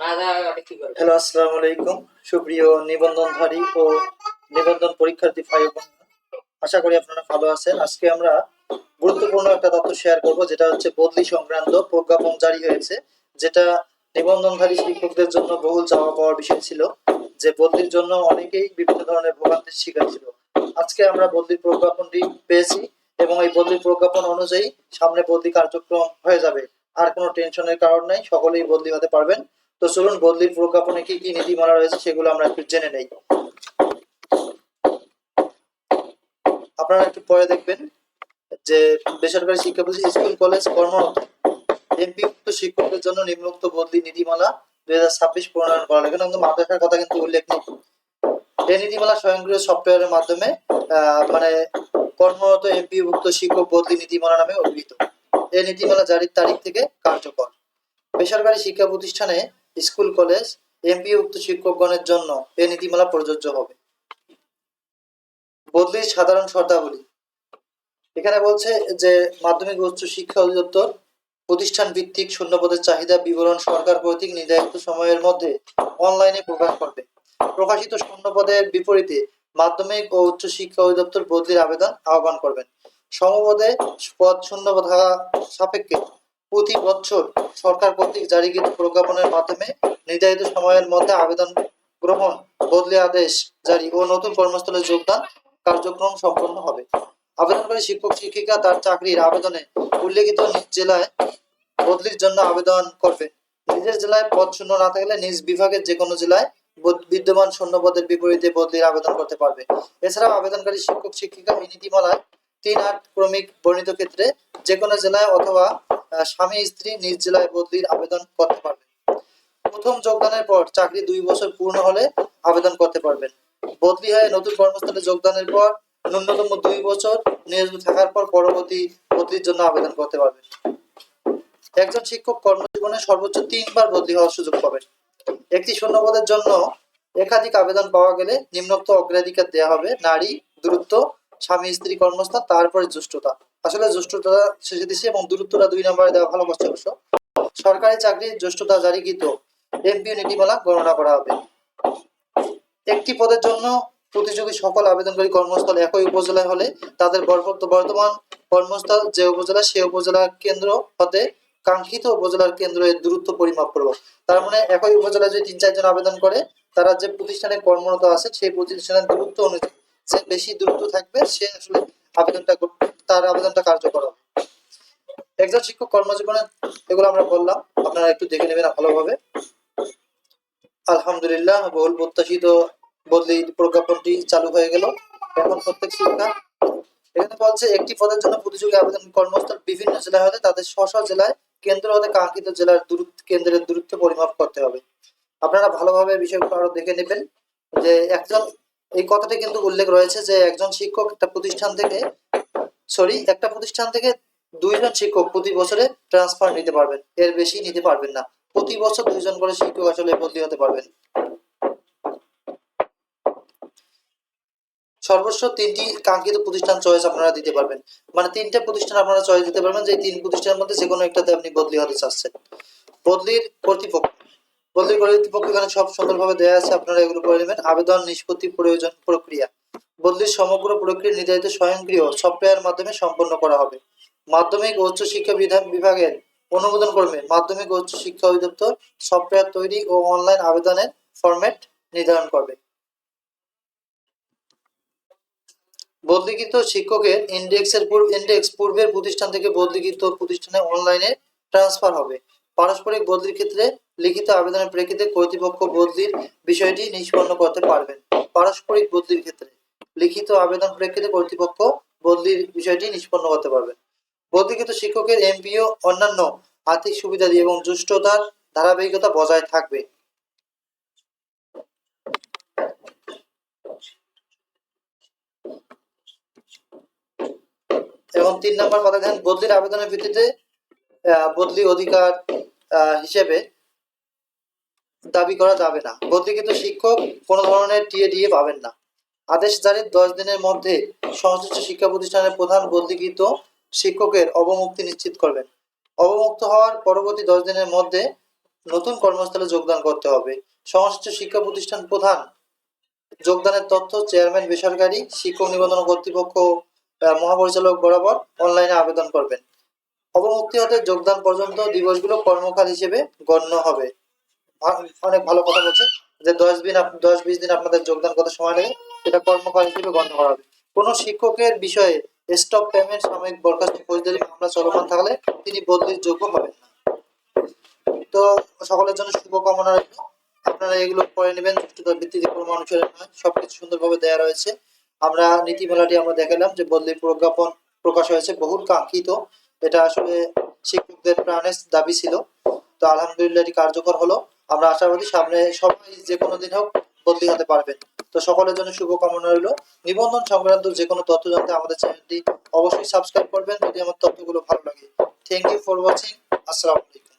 Hello, আসসালামু আলাইকুম। সুপ্রিয় নিবন্ধনধারী ও নিবন্ধন পরীক্ষার্থী ভাই আশা করি আপনারা ভালো আছেন। আজকে আমরা গুরুত্বপূর্ণ একটা তথ্য শেয়ার করব, যেটা হচ্ছে বদলি সংক্রান্ত প্রজ্ঞাপন জারি হয়েছে, যেটা নিবন্ধনধারী শিক্ষকদের জন্য বহুল চাওয়া পাওয়ার বিষয় ছিল, যে বদলির জন্য অনেকেই বিভিন্ন ধরনের ভোগান্তির শিকার ছিল। আজকে আমরা বদলির প্রজ্ঞাপনটি পেয়েছি এবং এই বদলির প্রজ্ঞাপন অনুযায়ী সামনে বদলি কার্যক্রম হয়ে যাবে। আর কোনো টেনশনের কারণ নাই, সকলেই বদলি হতে পারবেন। তো চলুন বদলির প্রজ্ঞাপনে কি কি নীতিমালা রয়েছে সেগুলো আমরা একটু জেনে নেই। আপনারা একটু পরে দেখবেন যে বেসরকারি শিক্ষা প্রতিষ্ঠান, স্কুল, কলেজ, কর্মরত এমপিভুক্ত শিক্ষকদের জন্য নিম্নোক্ত বদলি নীতিমালা দুই হাজার ছাব্বিশ প্রণয়ন করা লাগে। কিন্তু মাদ্রাসার কথা কিন্তু উল্লেখ নেই। এই নীতিমালা স্বয়ংক্রিয় সফটওয়্যারের মাধ্যমে মানে কর্মরত এমপিভুক্ত শিক্ষক বদলি নীতিমালা নামে অভিহিত। এই নীতিমালা জারির তারিখ থেকে কার্যকর। বেসরকারি শিক্ষা প্রতিষ্ঠানে স্কুল, কলেজ এমপিভুক্ত শিক্ষকগণের জন্য এই নীতিমালা প্রযোজ্য হবে। বদলির সাধারণ শর্তাবলী। এখানে বলছে যে, মাধ্যমিক উচ্চ শিক্ষা অধিদপ্তর প্রতিষ্ঠান ভিত্তিক শূন্যপদের চাহিদা বিবরণ সরকার কর্তৃক নির্ধারিত সময়ের মধ্যে অনলাইনে প্রকাশ করবে। প্রকাশিত শূন্যপদের বিপরীতে মাধ্যমিক ও উচ্চ শিক্ষা অধিদপ্তর বদলির আবেদন আহ্বান করবেন। সমপদে পদ শূন্য থাকা সাপেক্ষে প্রতি বছর সরকার কর্তৃক জারিকৃত প্রজ্ঞাপনের মাধ্যমে নির্ধারিত সময়ের মধ্যে আবেদন গ্রহণ বদলি আদেশ জারি ও নতুন কর্মস্থলে যোগদান কার্যক্রম সম্পন্ন হবে। আবেদনকারী শিক্ষক, শিক্ষিকা তার চাকরির আবেদনে উল্লেখিত নিজ জেলায় বদলির জন্য আবেদন করবে। নিজের জেলায় পদ শূন্য না থাকলে নিজ বিভাগের যে কোনো জেলায় বিদ্যমান শূন্য পদের বিপরীতে বদলির আবেদন করতে পারবে। এছাড়াও আবেদনকারী শিক্ষক, শিক্ষিকা এই নীতিমালায় তিন আট ক্রমিক বর্ণিত ক্ষেত্রে যে কোনো জেলায় অথবা স্বামী, স্ত্রী নিজ জেলায় বদলির আবেদন করতে পারবেন। প্রথম যোগদানের পর চাকরি দুই বছর পূর্ণ হলে আবেদন করতে পারবেন। বদলি হয়ে নতুন কর্মস্থলে যোগদানের পর ন্যূনতম দুই বছর নিয়োজিত থাকার পর পরবর্তী বদলির জন্য আবেদন করতে পারবেন। একজন শিক্ষক কর্মজীবনে সর্বোচ্চ তিনবার বদলি হওয়ার সুযোগ পাবেন। একটি শূন্যপদের জন্য একাধিক আবেদন পাওয়া গেলে নিম্নোক্ত অগ্রাধিকার দেওয়া হবে নারী, দূরত্ব, স্বামী, স্ত্রী কর্মস্থান, তারপরে জ্যেষ্ঠতা। আসলে জ্যেষ্ঠতা শেষে দিছে এবং দূরত্বটা দুই নম্বরে দেওয়া ভালো করছে অবশ্য। সরকারি চাকরির জ্যেষ্ঠতা জারিকৃত এমপিও নীতিমালা গণনা করা হবে। একটি পদের জন্য প্রতিযোগী সকল আবেদনকারী কর্মস্থল একই উপজেলায় হলে তাদের বর্ত- বর্তমান কর্মস্থল যে উপজেলা সে উপজেলা কেন্দ্র হতে কাঙ্ক্ষিত উপজেলার কেন্দ্রের দূরত্ব পরিমাপ করব। তার মানে একই উপজেলায় যদি তিন চারজন আবেদন করে, তারা যে প্রতিষ্ঠানে কর্মরত আছে, সেই প্রতিষ্ঠানের দূরত্ব অনুযায়ী যে বেশি দূরত্ব থাকবে, সে আসলে আবেদনটা তার আবেদনটা কার্যকর হবে। একজন শিক্ষক কর্মজীবনে এগুলো আমরা বললাম, আপনারা একটু দেখে নেবেন ভালোভাবে। আলহামদুলিল্লাহ, বহুল প্রত্যাশিত বদলি প্রজ্ঞাপনটি চালু হয়ে গেল। এখন প্রত্যেক শিক্ষা, এখানে বলছে, একটি পদের জন্য প্রতিযোগী আবেদন কর্মস্থল বিভিন্ন জেলায় হলে তাদের স্ব স্ব জেলায়, কেন্দ্র হতে কাঙ্ক্ষিত জেলার দূরত্ব, কেন্দ্রের দূরত্ব পরিমাপ করতে হবে। আপনারা ভালোভাবে বিষয়গুলো আরও দেখে নেবেন যে একজন এই কথাটি কিন্তু উল্লেখ রয়েছে যে একজন শিক্ষক একটা প্রতিষ্ঠান থেকে সরি একটা প্রতিষ্ঠান থেকে দুইজন শিক্ষক প্রতি বছরে ট্রান্সফার নিতে পারবেন। এর বেশি নিতে পারবেন না। প্রতি বছর দুইজন করে শিক্ষক আসলে বদলি হতে পারবেন। সর্বস্ব তিনটি কাঙ্ক্ষিত প্রতিষ্ঠান চয়েস আপনারা দিতে পারবেন। মানে তিনটা প্রতিষ্ঠান আপনারা চয়েস দিতে পারবেন যে তিন প্রতিষ্ঠানের মধ্যে যে কোনো একটাতে আপনি বদলি হতে চাচ্ছেন। বদলির কর্তৃপক্ষ। বদলির কর্তৃপক্ষ এখানে সব সুন্দরভাবে দেওয়া আছে, আপনারা এগুলো করে নেবেন। আবেদন, নিষ্পত্তি, প্রয়োজন, প্রক্রিয়া। বদলির সমগ্র প্রক্রিয়া নির্ধারিত স্বয়ংক্রিয় সফটওয়্যার মাধ্যমে সম্পন্ন করা হবে। মাধ্যমিক ও উচ্চ বিধান বিভাগের অনুমোদন ক্রমে মাধ্যমিক ও উচ্চ শিক্ষা অধিদপ্তর সফটওয়্যার তৈরি ও অনলাইন আবেদনের ফরম্যাট নির্ধারণ করবে। বদলিকৃত শিক্ষকের ইন্ডেক্সের ইন্ডেক্স পূর্বের প্রতিষ্ঠান থেকে বদলিকৃত প্রতিষ্ঠানে অনলাইনে ট্রান্সফার হবে। পারস্পরিক বদলির ক্ষেত্রে লিখিত আবেদনের প্রেক্ষিতে কর্তৃপক্ষ বদলির বিষয়টি নিষ্পন্ন করতে পারবেন। পারস্পরিক বদলির ক্ষেত্রে লিখিত আবেদন প্রেক্ষিতে কর্তৃপক্ষ বদলির বিষয়টি নিষ্পন্ন করতে পারবেন। বদলিকৃত শিক্ষকের এমপিও অন্যান্য আর্থিক সুবিধাদি এবং জ্যেষ্ঠতার ধারাবাহিকতা বজায় থাকবে। এবং তিন নম্বর কথা দেখেন, বদলির আবেদনের ভিত্তিতে বদলি অধিকার হিসেবে দাবি করা যাবে না। বদলিকৃত শিক্ষক কোনো ধরনের টিএ ডিএ পাবেন না। আদেশ জারির দশ দিনের মধ্যে সংশ্লিষ্ট শিক্ষা প্রতিষ্ঠানের প্রধান বদলিকৃত শিক্ষকের অবমুক্তি নিশ্চিত করবেন। অবমুক্ত হওয়ার পরবর্তী দশ দিনের মধ্যে নতুন কর্মস্থলে যোগদান করতে হবে। সংশ্লিষ্ট শিক্ষা প্রতিষ্ঠান প্রধান যোগদানের তথ্য চেয়ারম্যান, বেসরকারি শিক্ষক নিবন্ধন কর্তৃপক্ষ মহাপরিচালক বরাবর অনলাইনে আবেদন করবেন। অবমুক্তি হতে যোগদান পর্যন্ত দিবসগুলো কর্মকাল হিসেবে গণ্য হবে। অনেক ভালো কথা বলছে। যে দশ দিন দশ বিশ দিন আপনাদের যোগদান করতে সময় লাগে, সেটা কর্মকাল হিসেবে গণ্য করা হবে। কোনো শিক্ষকের বিষয়ে স্টপ পেমেন্ট সাময়িক বরখাস্ত ফৌজদারি মামলা চলমান থাকলে তিনি বদলির যোগ্য হবেন না। তো সকলের জন্য শুভকামনা রইল। আপনারা এগুলো পড়ে নেবেন ভিত্তিতে কোনো অনুসারে নয়, সবকিছু সুন্দরভাবে দেওয়া রয়েছে। আমরা নীতিমালাটি আমরা দেখালাম যে বদলির প্রজ্ঞাপন প্রকাশ হয়েছে বহুল কাঙ্ক্ষিত। এটা আসলে শিক্ষকদের প্রাণের দাবি ছিল। তো আলহামদুলিল্লাহ এটি কার্যকর হলো। আমরা আশাবাদী সামনে সবাই যে কোনো দিন হোক বদলি হতে পারবেন তো সকলের জন্য শুভকামনা রইল। নিবন্ধন সংক্রান্ত যে কোনো তথ্য জানতে আমাদের চ্যানেলটি অবশ্যই সাবস্ক্রাইব করবেন যদি আমার তথ্যগুলো ভালো লাগে। থ্যাংক ইউ ফর ওয়াচিং আসসালামু আলাইকুম।